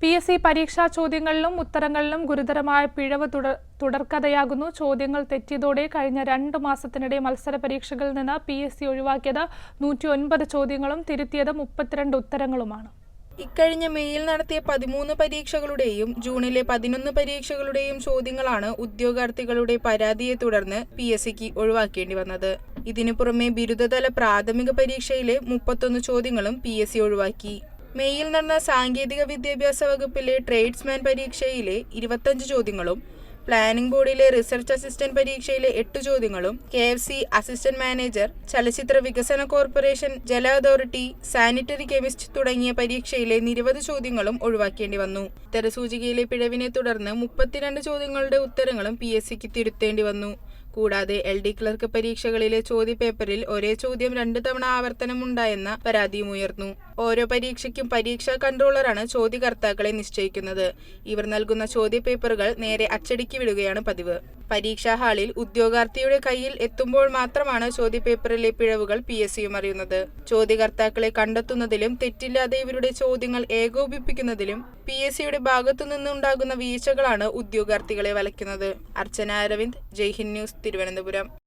P S C പരീക്ഷാ ചോദ്യങ്ങളിലും ഉത്തരങ്ങളിലും ഗുരുതരമായ പിഴവ് തുടർ തുടർക്കഥയാകുന്നു. ചോദ്യങ്ങൾ തെറ്റിയതോടെ കഴിഞ്ഞ രണ്ട് മാസത്തിനിടെ മത്സര പരീക്ഷകളിൽ നിന്ന് പി എസ് സി ഒഴിവാക്കിയത് നൂറ്റി ഒൻപത് ചോദ്യങ്ങളും തിരുത്തിയത് മുപ്പത്തിരണ്ട് ഉത്തരങ്ങളുമാണ്. ഇക്കഴിഞ്ഞ മെയ്യിൽ നടത്തിയ പതിമൂന്ന് പരീക്ഷകളുടെയും ജൂണിലെ പതിനൊന്ന് പരീക്ഷകളുടെയും ചോദ്യങ്ങളാണ് ഉദ്യോഗാർത്ഥികളുടെ പരാതിയെ തുടർന്ന് പി എസ് സിക്ക് ഒഴിവാക്കേണ്ടി വന്നത്. ഇതിനു പുറമെ ബിരുദതല പ്രാഥമിക പരീക്ഷയിലെ മുപ്പത്തൊന്ന് ചോദ്യങ്ങളും പി എസ് സി ഒഴിവാക്കി. മെയ്യിൽ നടന്ന സാങ്കേതിക വിദ്യാഭ്യാസ വകുപ്പിലെ ട്രേഡ്സ്മാൻ പരീക്ഷയിലെ ഇരുപത്തഞ്ച് ചോദ്യങ്ങളും പ്ലാനിംഗ് ബോർഡിലെ റിസർച്ച് അസിസ്റ്റന്റ് പരീക്ഷയിലെ എട്ട് ചോദ്യങ്ങളും K F C assistant manager ചലച്ചിത്ര വികസന കോർപ്പറേഷൻ ജല അതോറിറ്റി സാനിറ്ററി കെമിസ്റ്റ് തുടങ്ങിയ പരീക്ഷയിലെ നിരവധി ചോദ്യങ്ങളും ഒഴിവാക്കേണ്ടി വന്നു. ഉത്തരസൂചികയിലെ പിഴവിനെ തുടർന്ന് മുപ്പത്തിരണ്ട് ചോദ്യങ്ങളുടെ ഉത്തരങ്ങളും പി എസ് സിക്ക് തിരുത്തേണ്ടി വന്നു. കൂടാതെ എൽ ഡി ക്ലർക്ക് പരീക്ഷകളിലെ ചോദ്യപേപ്പറിൽ ഒരേ ചോദ്യം രണ്ടു തവണ ആവർത്തനമുണ്ടായെന്ന പരാതിയും ഉയർന്നു. ഓരോ പരീക്ഷയ്ക്കും പരീക്ഷാ കൺട്രോളറാണ് ചോദ്യകർത്താക്കളെ നിശ്ചയിക്കുന്നത്. ഇവർ നൽകുന്ന ചോദ്യപേപ്പറുകൾ നേരെ അച്ചടിക്കി വിടുകയാണ് പതിവ്. പരീക്ഷാ ഹാളിൽ ഉദ്യോഗാർത്ഥിയുടെ കയ്യിൽ എത്തുമ്പോൾ മാത്രമാണ് ചോദ്യപേപ്പറിലെ പിഴവുകൾ പി എസ് സിയും അറിയുന്നത്. ചോദ്യകർത്താക്കളെ കണ്ടെത്തുന്നതിലും തെറ്റില്ലാതെ ഇവരുടെ ചോദ്യങ്ങൾ ഏകോപിപ്പിക്കുന്നതിലും പി എസ് സിയുടെ ഭാഗത്തു നിന്നുണ്ടാകുന്ന വീഴ്ചകളാണ് ഉദ്യോഗാർത്ഥികളെ വലയ്ക്കുന്നത്. അർച്ചന അരവിന്ദ് ജയ്ഹിന്ദ് ന്യൂസ് തിരുവനന്തപുരം.